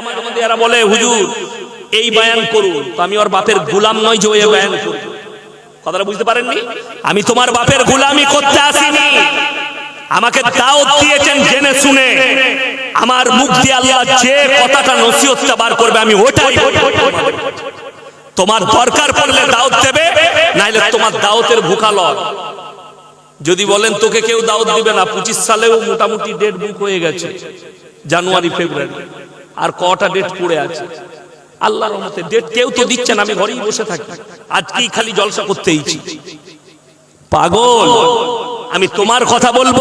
আমার মধ্যে এরা বলে, হুজুর, এই বায়ান করুন। তো আমি ওর বাপের গুলাম নয় যে ওই বায়ান করুন কথাটা বুঝতে পারেননি? আমি তোমার বাপের গুলামি করতে আসিনি। আমাকে দাওয়াত দিয়েছেন জেনে শুনে। আমার মুখ দিয়ে আল্লাহ যে কথাটা নসিহতটা বার করবে, আমি ওটাই তোমার দরকার পড়লে দাওয়াত দেবে, নাইলে তোমার দাওয়াতের ভুকা লয় যদি বলেন, তোকে কেউ দাওয়াত দিবে না। পঁচিশ সালেও মোটামুটি ডেট বুক হয়ে গেছে, জানুয়ারি, ফেব্রুয়ারি। আর কটা ডেট পড়ে আছে। আল্লাহর রহমতে ডেট কেউ তো দিচ্ছেন আমি ঘরেই বসে থাকি। আজকেই খালি জলসা করতেইছি পাগল, আমি তোমার কথা বলব।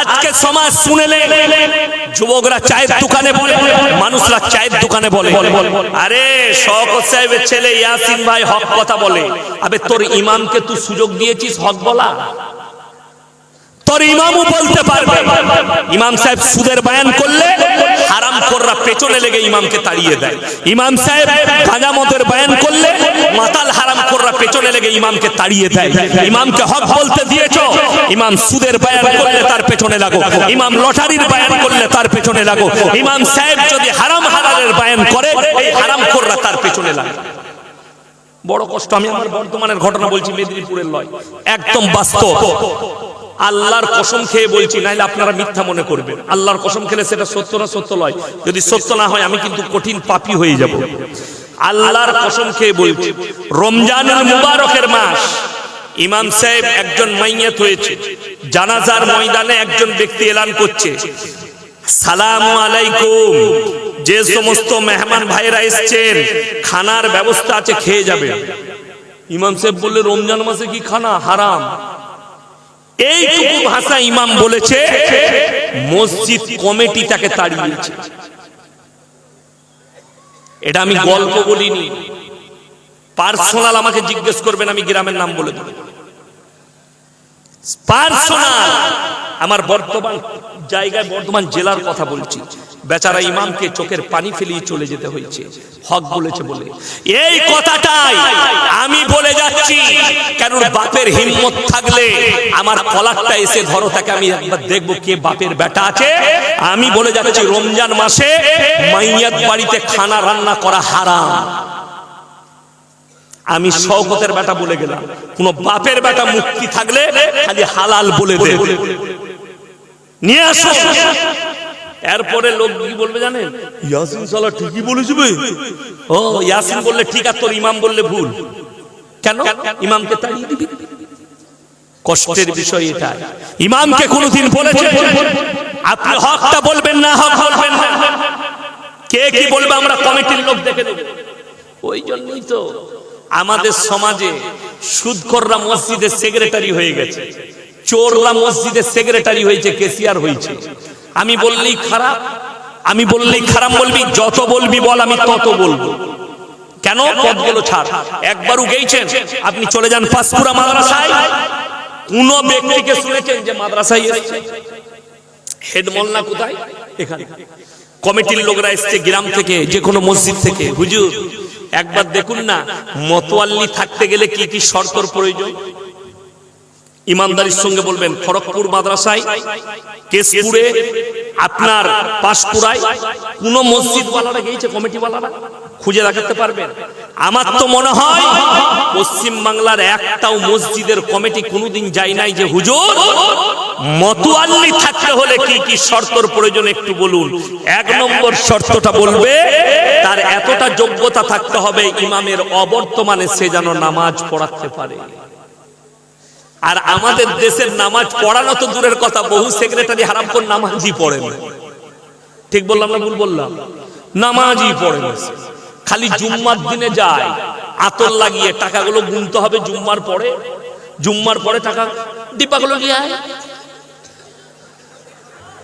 আজকে সমাজ শুনেলে যুবকরা চায়ের দোকানে বলে, মানুষরা চায়ের দোকানে বলে। আরে, শওকত সাহেবের ছেলে ইয়াসিন ভাই হক কথা বলে। আবে, তোর ইমামকে তুই সুযোগ দিয়েছিস হক বলা? তোর ইমামও বলতে পারবে। ইমাম সাহেব সুদের বায়ান করলে হারাম কররা পেছনে লেগে ইমামকে তাড়িয়ে দেয়। ইমাম সাহেব গাঁজা মদের বায়ান করলে মাতাল হারাম কররা পেছনে লেগে ইমামকে তাড়িয়ে দেয়। ইমামকে হক বলতে দিয়েছ ইমাম সুদের বায়ান করলে তার পেছনে লাগো। ইমাম লটারির বায়ান করলে তার পেছনে লাগো। ইমাম সাহেব যদি হারাম হালালের বায়ান করে এই হারাম কররা তার পেছনে লাগে বড় কষ্ট আমি আমার বর্তমানের ঘটনা বলছি মেদিনীপুরের লয়। একদম বাস্তব। আল্লাহর কসম খেয়ে বলছি, নাইলে আপনারা মিথ্যা মনে করবেন। আল্লাহর কসম খেলে সেটা সত্য না সত্য লয়। যদি সত্য না হয়, আমি কিন্তু কঠিন পাপী হয়ে যাব। আল্লাহর কসম খেয়ে বলছি রমজানুল মুবারকের মাস, ইমাম সাহেব একজন মাইয়াত হয়েছে। জানাজার ময়দানে একজন ব্যক্তি এলান করছে। সালাম আলাইকুম। যে সমস্ত মেহমান ভাইরা এসছেন, খানার ব্যবস্থা আছে, খেয়ে যাবে। ইমাম সাহেব বললে, রমজান মাসে কি খানা? হারাম। এইটুকু ভাষা ইমাম বলেছে মসজিদ কমিটি তাকে তাড়িয়েছে এটা আমি গল্প বলিনি। পার্সোনাল আমাকে জিজ্ঞেস করবেন আমি গ্রামের নাম বলে দেব। পার্সোনাল। আমার বর্তমান জায়গায়, বর্তমান জেলার কথা বলছি। বেচারা ইমামকে চোখের পানি ফেলিয়ে চলে যেতে হয়েছে। হক বলেছে বলে। এই কথাটাই আমি বলে যাচ্ছি কেন বাপের হিম্মত থাকলে আমার কলারটা এসে ধরো, তাকে আমি একবার দেখব কে বাপের বেটা আছে। আমি বলে যাচ্ছি, রমজান মাসে মাইয়াত বাড়িতে খানা রান্না করা হারাম। আমি শওকতের বেটা বলে গেলাম। কোন বাপের বেটা মুক্তি থাকলে খালি হালাল বলে দে নিয়ে আসো। এরপরে লোক কি বলবে জানেন? ইয়াসিন সালা ঠিকই বলেছে বে ও ইয়াসিন বললে ঠিক আর তোর ইমাম বললে ভুল। কেন? ইমামকে তাড়িয়ে দিবি। কষ্টের বিষয় এটা ইমামকে কোনোদিন বলেছে? আপনি হকটা বলবেন না হক বলবেন না। কে কি বলবে আমরা কমিটির লোক দেখে দেব। ওই জন্যই তো আমাদের সমাজে সুদখররা মসজিদের সেক্রেটারি হয়ে গেছে। চোররা মসজিদের সেক্রেটারি হয়েছে, কেসিয়ার হয়েছে। আমি বললেই খারাপ, আমি বললেই খারাপ বলবি, যত বলবি বল, আমি তত বলব। কেন? পদগুলো ছাড়। একবারও গেইছেন আপনি চলে যান পাঁশকুড়া মাদ্রাসায়। কোন ব্যক্তিকে শুনেছেন যে মাদ্রাসায় এসেছে? হেড মোল্লা কোথায়? এখানে। কমিটির লোকরা এসছে গ্রাম থেকে, যে কোনো মসজিদ থেকে। হুজুর, একবার দেখুন না, মতোয়াল্লি থাকতে গেলে কি কি শর্তর প্রয়োজন? ইমানদারির সঙ্গে বলবেন, খড়গপুর মাদ্রাসায়, কেশপুরে, আপনার পাঁশকুড়ায় কোন মসজিদ ওয়ালারা গিয়েছে কমিটি ওয়ালারা খুঁজে দেখাতে পারবেন। আমার তো মনে হয়, পশ্চিম বাংলার একটাও মসজিদের কমিটি কোনোদিন যায় নাই যে, হুজুর, মতোয়াল্লি থাকতে হলে কি কি শর্তর প্রয়োজন একটু বলুন? এক নম্বর শর্তটা বলবে, তার এতটা যোগ্যতা থাকতে হবে, ইমামের অবর্তমানে সে যেন নামাজ পড়াতে পারে। আর আমাদের দেশের নামাজ পড়ানো তো দূরের কথা, বহু সেক্রেটারি হারাম করে নামাজই পড়ে ঠিক বললাম না ভুল বললাম? নামাজই পড়ে খালি জুম্মার দিনে যায়, আতর লাগিয়ে টাকাগুলো গুনতে হবে জুম্মার পরে। জুম্মার পরে টাকা, দীপাগুলো নিয়ে আয়।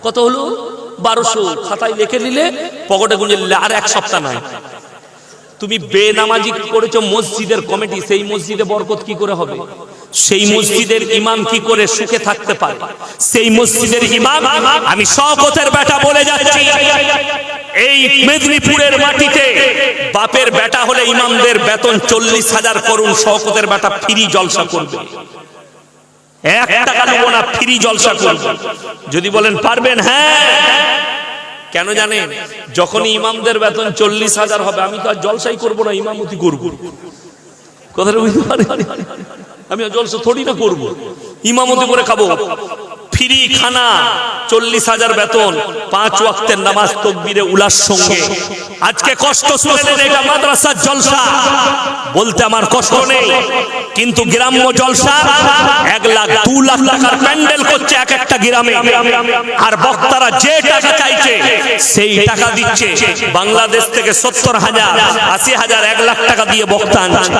কত হলো? বারোশো। খাতায় লিখে নিলে পকেটে গুঁজে নিলে আর এক সপ্তাহ নাই। তুমি বেনামাজি করেছ মসজিদের কমিটি, সেই মসজিদে বরকত কি করে হবে? সেই মসজিদের ইমাম কি করে সুখে থাকতে পারে? সেই মসজিদের ইমাম, আমি শওকতের বেটা বলে যাচ্ছি, এই মেদিনীপুরের মাটিতে বাপের বেটা হলে ইমামদের বেতন চল্লিশ হাজার করুন শওকতের বেটা ফ্রি জলসা করবে। এক টাকা না, ফ্রি জলসা যদি বলেন পারবেন হ্যাঁ। কেন জানেন? যখনই ইমামদের বেতন চল্লিশ হাজার হবে, আমি তো আর জলসাই করব না, ইমামতি করব। কথাটা বুঝতে পারি আমি জলসা থোড়ি না করব। ইমামতি করে খাব। ফ্রি খানা চল্লিশ হাজার বেতন, পাঁচ ওয়াক্তের নামাজ তকবিরে উলার সঙ্গে। আজকে কষ্ট এটা মাদ্রাসার জলসা। বলতে আমার কষ্ট নেই, কিন্তু গ্রাম্য জলসা এক লাখ, দু লাখ টাকার প্যান্ডেল করছে এক একটা গ্রামে। আর বক্তারা যে টাকা চাইছে, সেই টাকা দিচ্ছে। বাংলাদেশ থেকে সত্তর হাজার, আশি হাজার, এক লাখ টাকা দিয়ে বক্তা আনছে।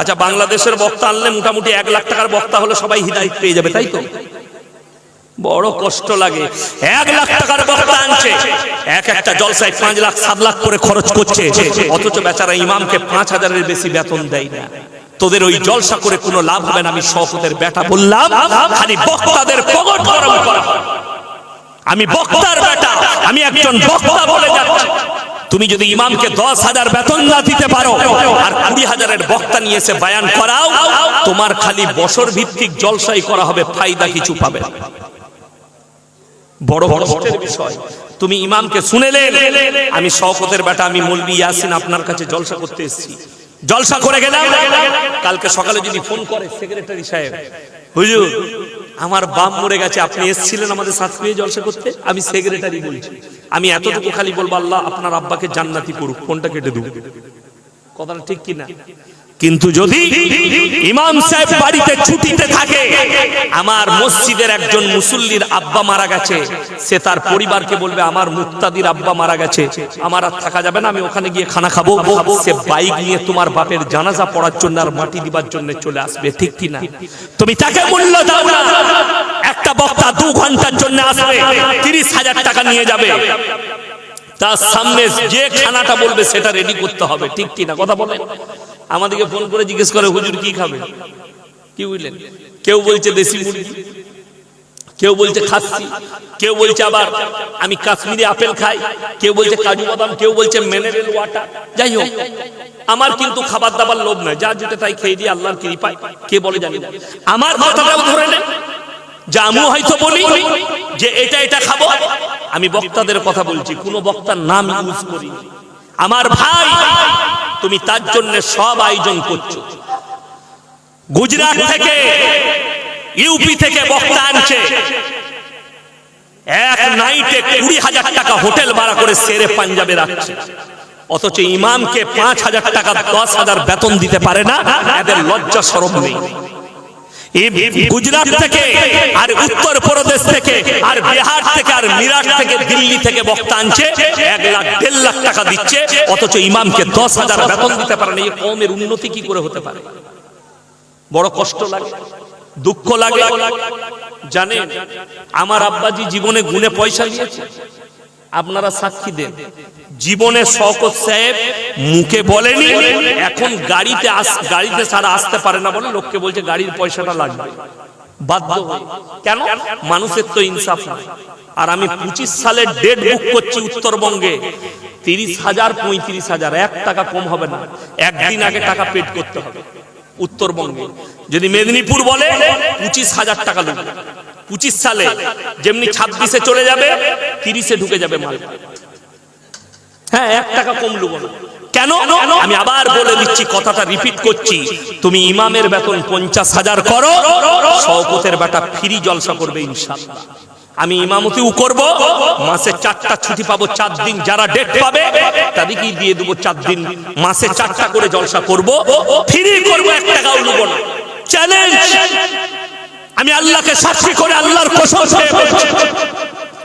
আচ্ছা বাংলাদেশের বক্তা আনলে মোটামুটি এক লাখ টাকার বক্তা হলে সবাই হৃদায়ত পেয়ে যাবে, তাই তো? বড় কষ্ট লাগে। এক লাখ টাকার বক্তা আনছে। এক একটা জলসায় পাঁচ লাখ, সাত লাখ করে খরচ করছে। অথচ বেচারা ইমামকে পাঁচ হাজারের বেশি বেতন দেয় না। তোদের ওই জলসা করে কোনো লাভ হবে না, আমি শওকতের বেটা বললাম, খালি বক্তাদের পগট গরম করা আমি বক্তার বেটা, আমি একজন বক্তা বলে যাচ্ছি। তুমি যদি ইমামকে দশ হাজার বেতন না দিতে পারো, আর কুড়ি হাজারের বক্তা নিয়ে এসে বায়ান করাও, তোমার খালি বছর ভিত্তিক জলসাই করা হবে, ফায়দা কিছু পাবে। বড় কষ্টের বিষয়। তুমি ইমামকে শুনেলে, আমি শওকতের বেটা, আমি মলবি ইয়াসিন আপনার কাছে জলসা করতে এসেছি। জলসা করে গেলাম। কালকে সকালে যদি ফোন করে সেক্রেটারি সাহেব, হুজুর, আমার বাপ মরে গেছে, আপনি এসেছিলেন আমাদের সাথে জলসা করতে? আমি সেক্রেটারি বলছি। আমি এতটুকু খালি বলব, আল্লাহ আপনার আব্বাকে জান্নাতি করুক, ফোনটা কেটে দেবো। কথাটা ঠিক কিনা? কিন্তু যদি ইমাম সাহেব বাড়িতে ছুটিতে থাকে, আমার মসজিদের একজন মুসল্লির আব্বা মারা গেছে, সে তার পরিবারকে বলবে, আমার মুক্তাদির আব্বা মারা গেছে, আমার আর থাকা যাবে না, আমি ওখানে গিয়ে খানা খাব। সে বাইক নিয়ে তোমার বাপের জানাজা পড়ার জন্য আর মাটি দিবার জন্য চলে আসবে, ঠিক কি না? তুমি তাকে মূল্য দাও না। একটা বক্তা দু ঘণ্টার জন্য আসবে, তিরিশ হাজার টাকা নিয়ে যাবে। তার সামনে যে খানাটা বলবে সেটা রেডি করতে হবে, ঠিক কি না কথা বলেন। আমাদেরকে ফোন করে জিজ্ঞেস করে, হুজুর কি খাবে? কি বুঝলেন? কেউ বলছে দেশি মুরগি, কেউ বলছে খাসি, কেউ বলছে আবার আমি কাশ্মীরি আপেল খাই, কেউ বলছে কাজু বাদাম, কেউ বলছে মিনারেল ওয়াটার যাই হোক, আমার কিন্তু খাবার দাবার লোভ নয় যা যেটা তাই খেয়ে দিয়ে আল্লাহর কৃপায়, কে বলে জানি না। আমার কথাটাও ধরে নেন। যে আমি হয়তো বলি যে এটা এটা খাব। আমি বক্তাদের কথা বলছি কোন বক্তার নাম ইউজ করি আমার ভাই তুমি তার জন্য সব আয়োজন করছ। গুজরাট থেকে ইউপি থেকে বক্তা আনছে। এক নাইটে কুড়ি হাজার টাকা হোটেল ভাড়া করে সেরে পাঞ্জাবে রাখছে। অথচ ইমামকে পাঁচ হাজার টাকা দশ হাজার বেতন দিতে পারে না। এদের লজ্জা সরব নেই। গুজরাট থেকে আর উত্তর প্রদেশ থেকে আর বিহার থেকে আর মিরাট থেকে দিল্লি থেকে বক্তা আনছে, এক লাখ দেড় লাখ টাকা দিচ্ছে, অথচ ইমামকে দশ হাজার বেতন দিতে পারে না, এই কমের উন্নতি কি করে হতে পারে? বড় কষ্ট লাগে, দুঃখ লাগে। জানেন, আমার আব্বাজি জীবনে গুনে পয়সা দিয়েছে। আপনারা সাক্ষী দেন। জীবনে শওকত সাহেব মুখে বলেনি, এখন গাড়িতে গাড়িতে সারা আসতে পারে না বলে লোককে বলছে গাড়ির পয়সাটা লাগবে। কেন? মানুষের তো ইনসাফ নাই। আর আমি পঁচিশ সালের ডেট বুক করছি উত্তরবঙ্গে। তিরিশ হাজার, পঁয়ত্রিশ হাজার, এক টাকা কম হবে না। একদিন আগে টাকা পেড করতে হবে। উত্তরবঙ্গে। যদি মেদিনীপুর বলে, পঁচিশ হাজার টাকা লোক পঁচিশ সালে যেমনি ছাব্বিশে চলে যাবে, তিরিশে ঢুকে যাবে মাল। হ্যাঁ এক টাকা কম কেন? আমি আবার বলে দিচ্ছি, কথাটা রিপিট করছি। তুমি ইমামের বেতন পঞ্চাশ হাজার করো, শওকতের বেটা ফ্রি জলসা করবে ইনশাল্লাহ আমি ইমামতিও করব, মাসে চারটা ছুটি পাবো, চার দিন যারা ডেট পাবে, তাদেরকেই দিয়ে দেবো চার দিন। মাসে চারটা করে জলসা করব, ফ্রি করব, এক টাকাও নেব না। চ্যালেঞ্জ আমি আল্লাহকে সাক্ষী করে আল্লাহর কসম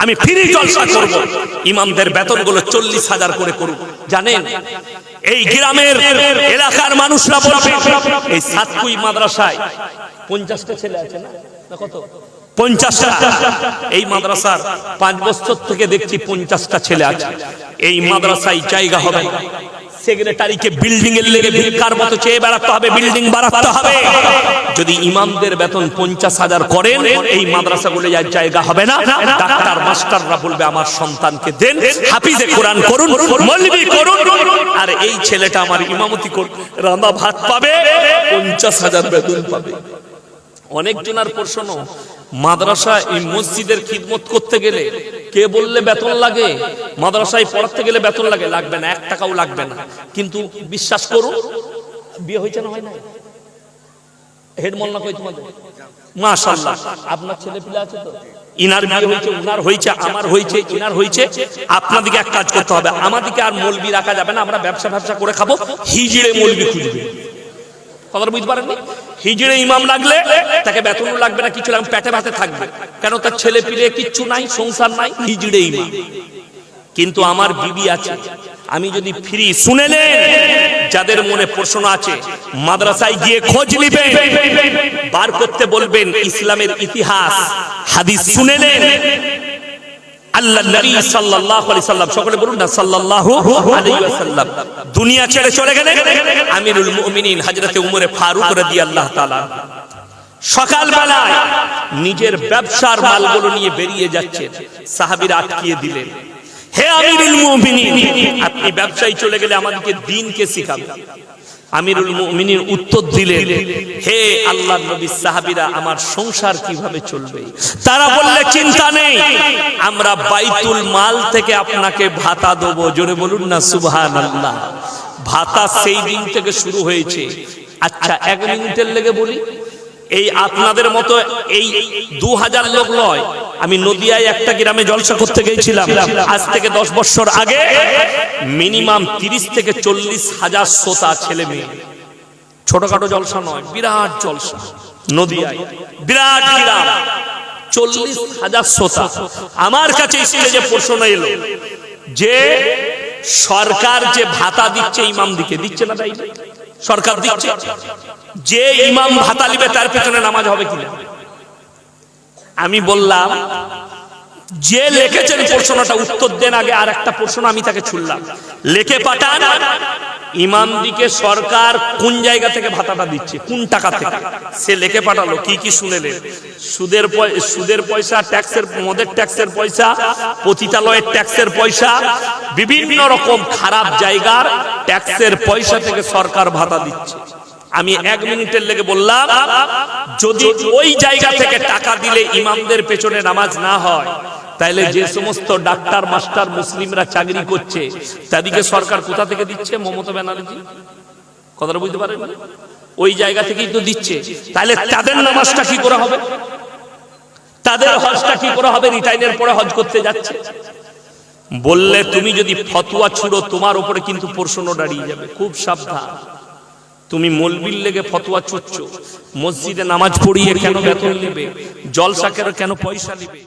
আমি ফ্রি জলসা করব। ইমামদের বেতনগুলো চল্লিশ হাজার করে করুক। জানেন, এই গ্রামের এলাকার মানুষরা বলবে, এই সাতকুই মাদ্রাসায় পঞ্চাশটা ছেলে আছে না? কত? পঞ্চাশটা। এই মাদ্রাসার পাঁচ বছর থেকে দেখছি পঞ্চাশটা ছেলে আছে। এই মাদ্রাসায় জায়গা হবে। সেক্রেটারিকে বিল্ডিং এর লেগে ভিক্ষার মতো চেয়ে বেড়াতে হবে বিল্ডিং বাড়াতে হবে। যদি ইমামদের বেতন পঞ্চাশ হাজার করেন, এই মাদ্রাসাগুলো আর জায়গা হবে না। ডাক্তার মাস্টাররা বলবে, আমার সন্তানকে দেন, হাফিজে কোরআন করুন করুন। আর এই ছেলেটা আমার ইমামতি করুন রান্না ভাত পাবে, পঞ্চাশ হাজার বেতন পাবে। অনেক জনার প্রশ্ন মাদ্রাসা এই মসজিদের খিদমত করতে গেলে কে বললে বেতন লাগে? মাদ্রাসায় পড়াতে গেলে বেতন লাগে, লাগবে না, এক টাকাও লাগবে না। কিন্তু বিশ্বাস করুন বিয়ে হয়েছে না হয় না হেড মোল্লা কই তোমাদের? মাশাআল্লাহ। আপনার ছেলে পিলে আছে তো? ইনার বিয়ে হয়েছে, উনার হয়েছে, আমার হয়েছে, ইনার হয়েছে। আপনাদেরকে এক কাজ করতে হবে। আমাদেরকে আর মলবি রাখা যাবে না, আমরা ব্যবসা ব্যবসা করে খাব হিজড়ে মলবি খুঁজবে। কথাটা বুঝতে পারেননি? হিজড়ে ইমাম লাগলে তাকে বেতনও লাগবে না, কিছু লাগবে পেটে ভাতে থাকবে। কেন তার ছেলে পিলে কিচ্ছু নাই, সংসার নাই? হিজড়ে ইমাম। কিন্তু আমার বিবি আছে, আমি যদি ফ্রি, শুনে নেন যাদের মনে প্রশ্ন আছে, মাদ্রাসায় গিয়ে খোঁজ নিবেন বার করতে বলবেন, ইসলামের ইতিহাস, হাদিস শুনে নেন আল্লাহ নবী সাল্লাল্লাহু আলাইহি সাল্লাম, সকলে বলুন না, সাল্লাল্লাহু আলাইহি ওয়াসাল্লাম। দুনিয়া ছেড়ে চলে গেলেন? আমিরুল মুমিনিন হযরতে উমরে ফারুক রাদিয়াল্লাহু তাআলা নিজের ব্যবসার মালগুলো নিয়ে বেরিয়ে যাচ্ছে সাহাবীরা আটকিয়ে দিলেন। হে আমিরুল মুমিনিন, আপনি ব্যবসায় চলে গেলে আমাদেরকে দিনকে শিখাবেন। আমিরুল মুমিনিন উত্তর দিলেন হে আল্লাহ নবী সাহাবীরা আমার সংসার কীভাবে চলবে? তারা বললে চিন্তা নেই আমরা বাইতুল মাল থেকে আপনাকে ভাতা দেবো। জোরে বলুন না সুবহানাল্লাহ। ভাতা সেই দিন থেকে শুরু হয়েছে। আচ্ছা এক মিনিটের লেগে বলি। এই আপনাদের মতো এই দু হাজার লোক নয় আমি নদিয়ায় একটা গ্রামে জলসা করতে গিয়েছিলাম। আজ থেকে দশ বছর আগে মিনিমাম তিরিশ থেকে চল্লিশ হাজার শ্রোতা ছেলে মেয়ে। ছোটখাটো জলসা নয়, বিরাট জলসা। নদিয়ায়। বিরাট চল্লিশ হাজার শ্রোতা। আমার কাছে স্টেজে প্রশ্ন এলো, যে সরকার যে ভাতা দিচ্ছে ইমাম দিকে, দিচ্ছে না তাই? সরকার দিচ্ছে? যে ইমাম ভাতা নিবে তার পেছনে নামাজ হবে কিনা? আমি বললাম, যে লিখেছেন প্রশ্নটা উত্তর দেন আগে, আর একটা প্রশ্ন আমি তাকে ছুড়লাম। লেখে পাঠান, ইমাম দিকে সরকার কোন জায়গা থেকে ভাতাটা দিচ্ছে, কোন টাকা থেকে? সে লেখে পাঠালো, কি কি শুনেলেন সুদের সুদের পয়সা, ট্যাক্সের, মদের ট্যাক্সের পয়সা, পতিতালয়ের ট্যাক্সের পয়সা, বিভিন্ন রকম খারাপ জায়গার ট্যাক্সের পয়সা থেকে সরকার ভাতা দিচ্ছে। আমি এক মিনিটের লেগে বললাম যদি ওই জায়গা থেকে টাকা দিলে ইমামদের পেছনে নামাজ না হয় তাহলে যে সমস্ত ডাক্তার মাস্টার মুসলিমরা চাকরি করছে তাদেরকে সরকার কোথা থেকে দিচ্ছে? মমতা ব্যানার্জি? কথাটা বুঝতে পারেন? ওই জায়গা থেকেই তো দিচ্ছে। তাহলে তাদের নামাজটা কি করে হবে? তাদের হজটা কি করে হবে? রিটাইনের পরে হজ করতে যাচ্ছে? বললে তুমি যদি ফতোয়া ছুড়ো তোমার উপরে কিন্তু প্রশ্ন দাঁড়িয়ে যাবে। খুব সাবধান। তুমি মলবির লেগে ফতোয়া ছুটছো মসজিদে নামাজ পড়িয়ে কেন বেতন নেবে? জলসা কেন কেন পয়সা নেবে?